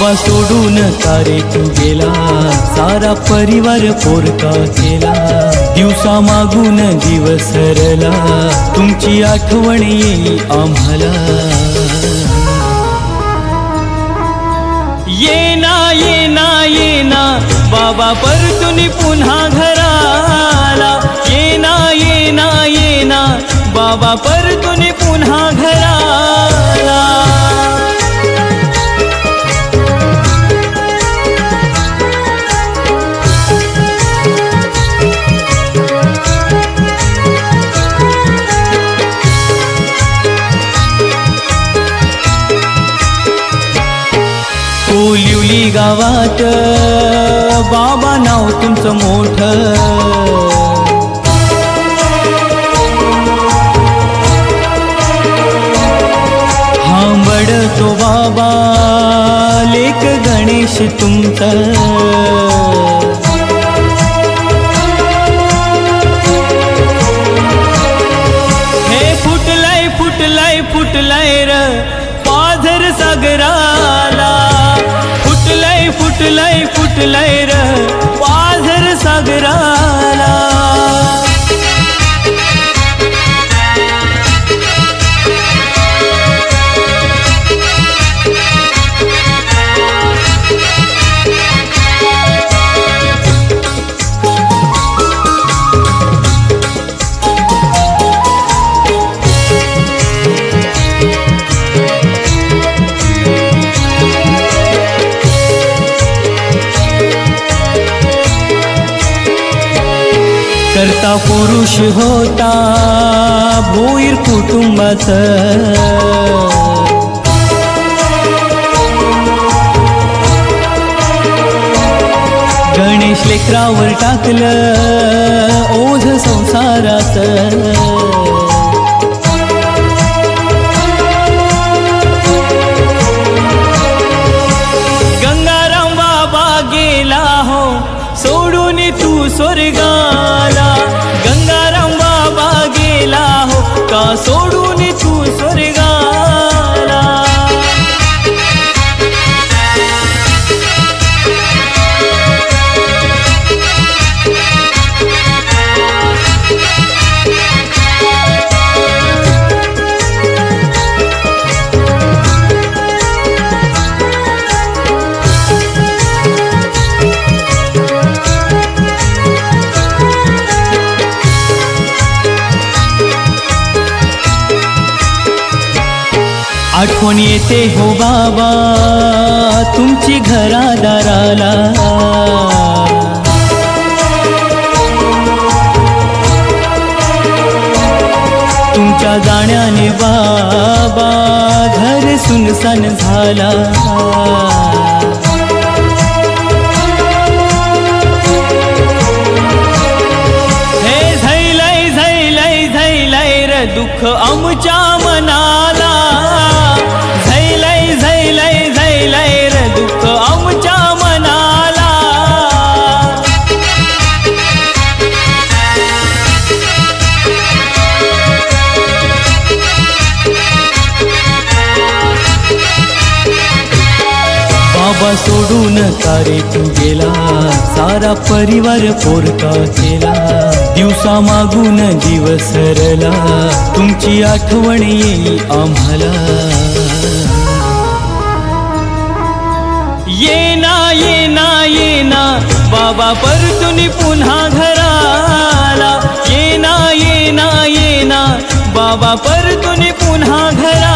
बाबा सोडून तारे तू गेला सारा परिवार पोरका केला. दिवसा मागून दिवस सरला तुमची आठवण येईल आम्हाला. ये ना ये ना ये ना बाबा परतून पुन्हा घराला. ये ना ये ना ये ना बाबा परतून पुन्हा घरा गावात. बाबा नाव तुमचं मोठं. हांबडतो बाबा लेक गणेश तुमचं. करता पुरुष होता भोईर कुटुंबाचं. गणेश लेकरावर टाकलं ओझ संसारात येते हो बाबा तुमची घरादाराला. तुमच्या जाण्याने बाबा घर सुनसान झाला. हे झैलय झैलय झैलय र दुःख आमच्या मना सारे तू गेला सारा परिवार पोरका केला. दिवसा मागून दिवस सरला तुमची आठवण येईल आम्हाला. ये ना ये ना ये ना बाबा परतून पुन्हा घराला. ये ना ये ना ये ना बाबा परतून पुन्हा घरा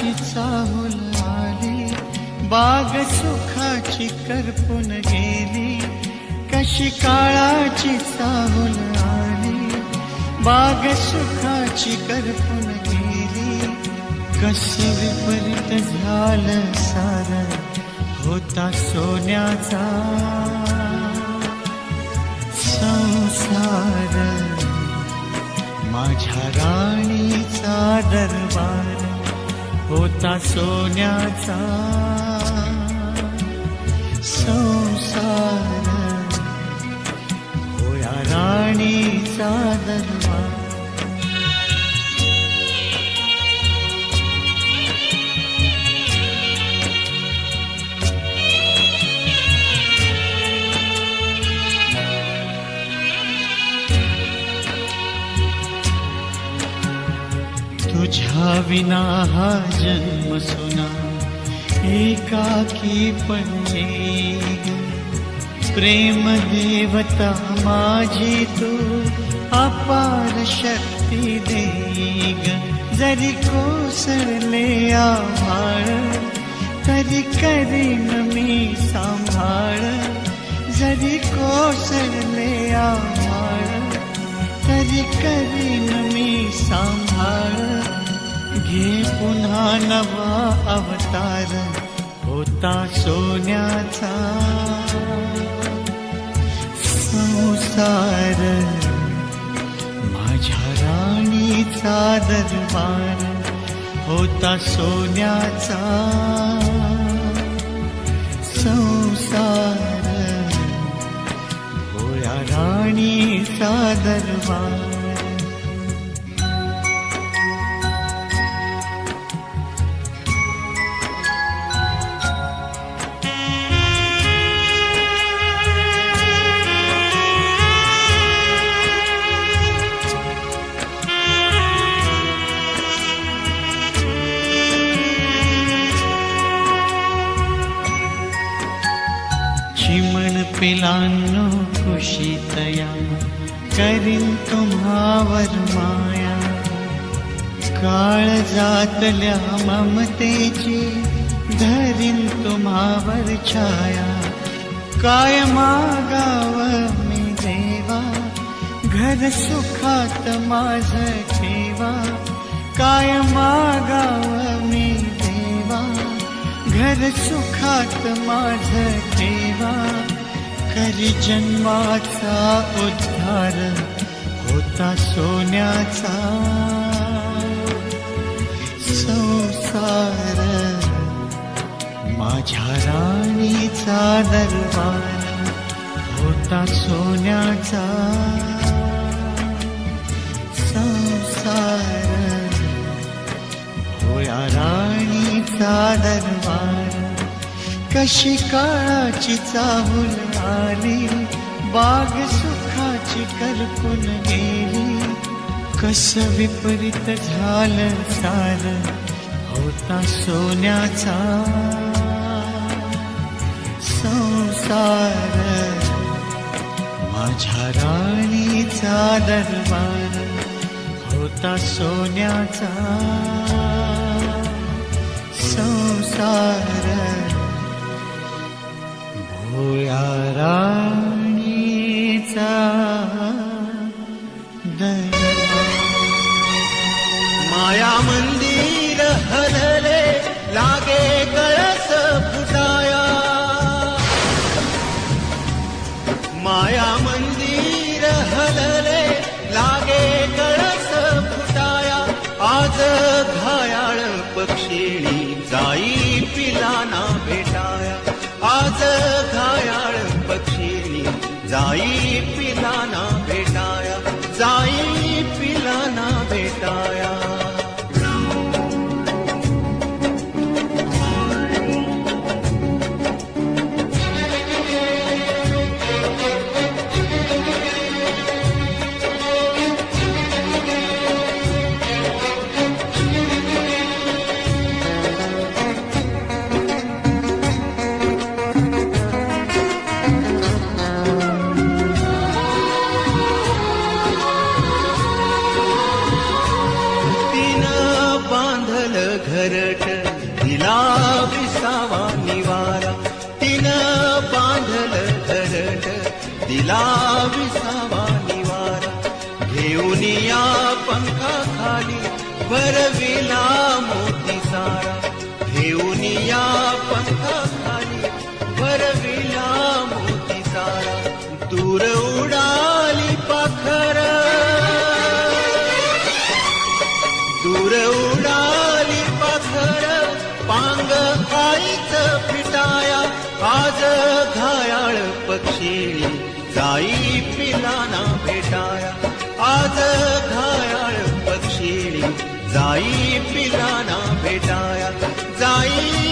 काळाची चाहूल आली बाग सुखाची करपून गेली कशी काळाची चाहूल आली बाग सुखाची करपून गेली कस विपरीत झालं सार होता सोन्याचा संसार. माझ्या राणीचा दरबार होता सोन्याचा संसार होया राणीचा दरबार विना हा जन्म सुना एकाकी पण प्रेम देवता माझी तू अपार शक्ती देग. जरी कोसळले आभाळ तरी करीन मी सांभाळ. जरी कोसळले आभाळ तरी करीन मी सांभाळ. घे पुन्हा नवा अवतार होता सोन्याचा. संसार माझ्या राणीचा दरबार होता सोन्याचा. संसार होया राणीचा दरबार चिमण पिलांनो कुशीतया करीन तुम्हावर माया। ममतेची धरीन तुम्हावर छाया। काय मागाव मी देवा घर सुखात माझ ठेवा। काय मागाव मी देवा घर सुखात माझ ठेवा करी जन्माचा उद्धार होता सोन्याचा. संसार माझ्या राणीचा दरबार होता सोन्याचा. संसार होया राणीचा दरबार कशी काळाची चाहूल आली? बाग सुखाची करपून गेली. कस विपरीत झालं सार होता सोन्याचा. संसार माझ्या राणीचा दरबार होता सोन्याचा. மாயாமஞ்சி दुनिया पंखा खाली भरविला नया पङ्खा खा पंखा खाली भरविला मोती सारा। दूर उडाली पाखर। दूर उडाली पाखर पांग खाईच पिटाया। आज घायाळ पक्षी जाई पिलाना भेटाया। जाई पिलाना भेटाया जाई